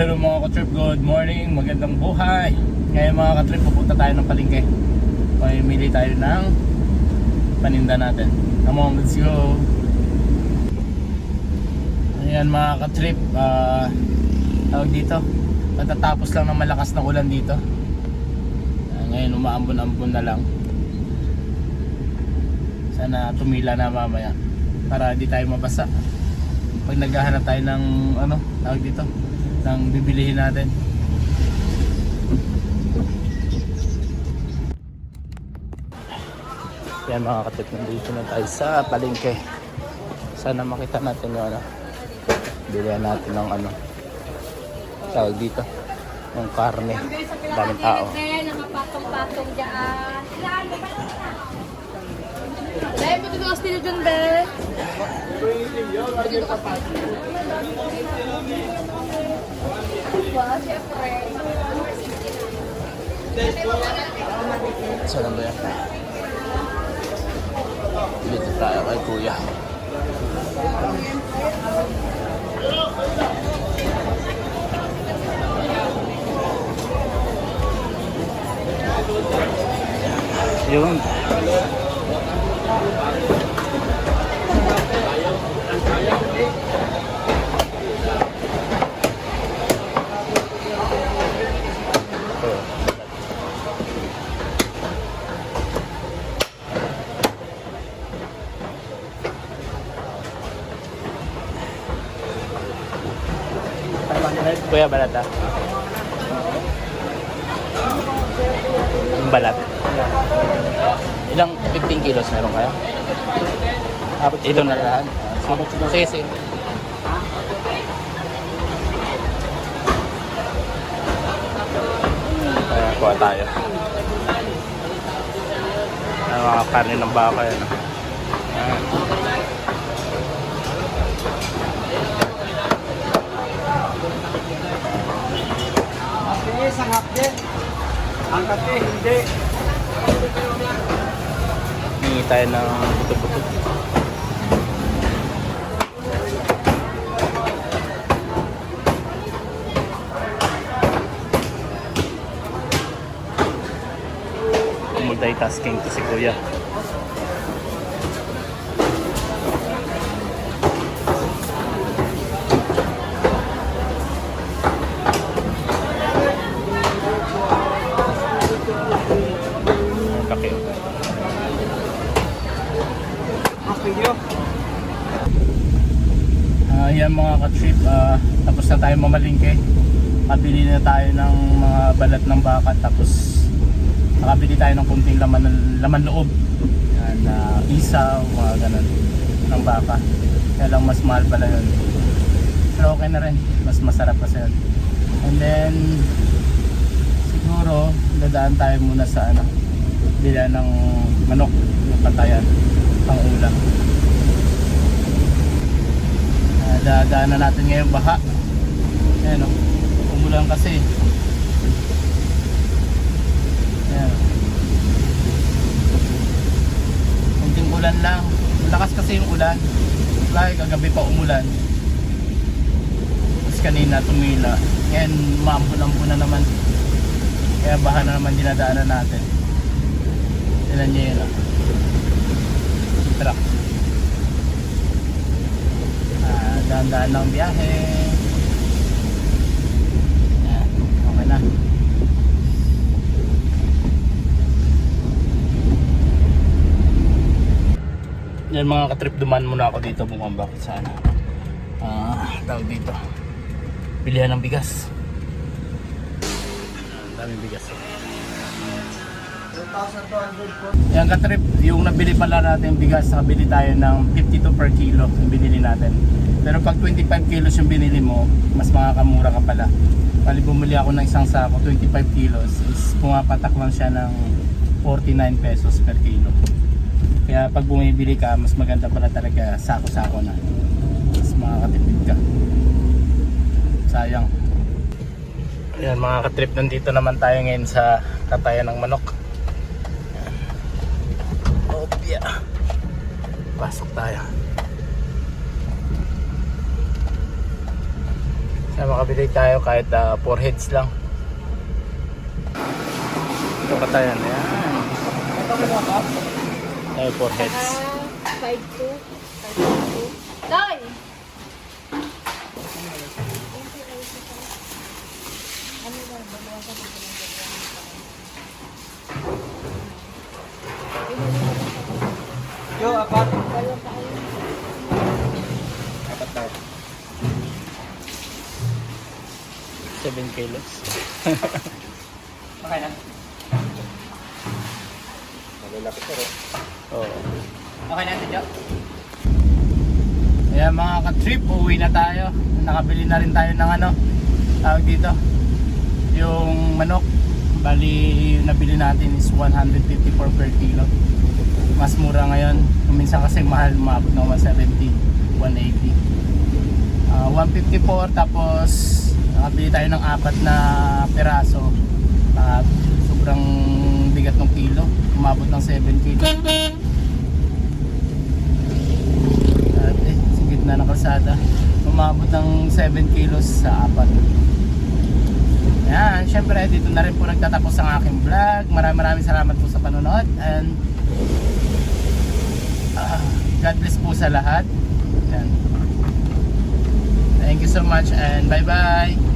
hello mga katrip, good morning, magandang buhay. Ngayon mga katrip, pupunta tayo ng palengke. Pamimili tayo ng paninda natin. Come on, let's go. Ayan mga katrip, ah tawag dito. Matatapos lang ng malakas na ulan dito. Ah, Ngayon umaambon-ambon na lang. Sana tumila na mamaya Para di tayo mabasa. Pag naghahanap tayo ng ano, tawag dito, ng bibilihin natin. Yan mga katip, nandito na tayo sa palengke. Sana makita natin yung ano, bilihan natin ng ano, tawag dito, ng karne. Daming tao. Nakapatong-patong dyan. Dahil mo dito stilo dyan, be. Syempre. Saan ba yan? Dito tayo kay kuya. Yun. Kuya, balat ah. Balat. Ilang 15 kilos meron kaya? Ito na lahat. Sige, sige. Kuha tayo. Ang mga karne ng baka yan. Ayan. Kape, sangap din. Ang kape, hindi. Hingi tayo ng buto-buto. Multitasking to si Kuya. Ah, yan mga ka-trip, ah, tapos na tayo mamalingke. Kabili na tayo ng mga balat ng baka tapos nakabili tayo ng kunting laman, laman loob. Yan, ah, isaw, mga ganun ng baka. Kaya lang mas mahal pala yun. Pero okay na rin, mas masarap kasi yun. And then, siguro, dadaan tayo muna sa ano, bila ng manok, yung patayan, pang ulam. Uh, dadaanan natin ngayon baha. Ayan o. Umulan kasi. Ayan. Kunting ulan lang. Malakas kasi yung ulan. Lagi kagabi pa umulan. Tapos kanina tumila. Ngayon maambun-ambun na naman. Kaya baha na naman dinadaanan natin. Tinan nyo yun. Yung truck. Ah, dahan-dahan lang biyahe. Yan, okay na. Yan mga katrip, duman muna ako dito bumaba sa ano. Ah, tawag dito. Bilihan ng bigas. Ang daming bigas. oh. 2,200 po. Yan katrip, yung nabili pala natin bigas, nakabili tayo ng 52 per kilo yung binili natin. Pero pag 25 kilos yung binili mo, mas makakamura ka pala. Bali bumili ako ng isang sako, 25 kilos, is pumapatak lang siya ng 49 pesos per kilo. Kaya pag bumibili ka, mas maganda pala talaga sako-sako na. Mas makakatipid ka. Sayang. Ayan mga katrip, nandito naman tayo ngayon sa katayan ng manok. Opya. Pasok tayo. Na makabili tayo kahit 4 heads lang. Ito pa tayo. Ayan. Tayo 4 heads. Ah, 5-2. 5-2. Day! Yo, apat. Apat tayo. 7 kilos. Okay na. Malalaki pero. Oo. Okay na, Tidyo. Kaya mga ka-trip, uwi na tayo. Nakabili na rin tayo ng ano, tawag dito, yung manok. Bali, yung nabili natin is 154 per kilo. Mas mura ngayon. Minsan kasi mahal, maabot ng 170, 180. Ah, 154 tapos nakabili tayo ng apat na peraso. At sobrang bigat ng kilo. Umabot ng 7 kilo. At eh, sa gitna ng kalsada. Umabot ng 7 kilos sa apat. Ayan, syempre dito na rin po nagtatapos ang aking vlog. Maraming maraming salamat po sa panonood and ah, God bless po sa lahat. Ayan. Thank you so much and bye bye.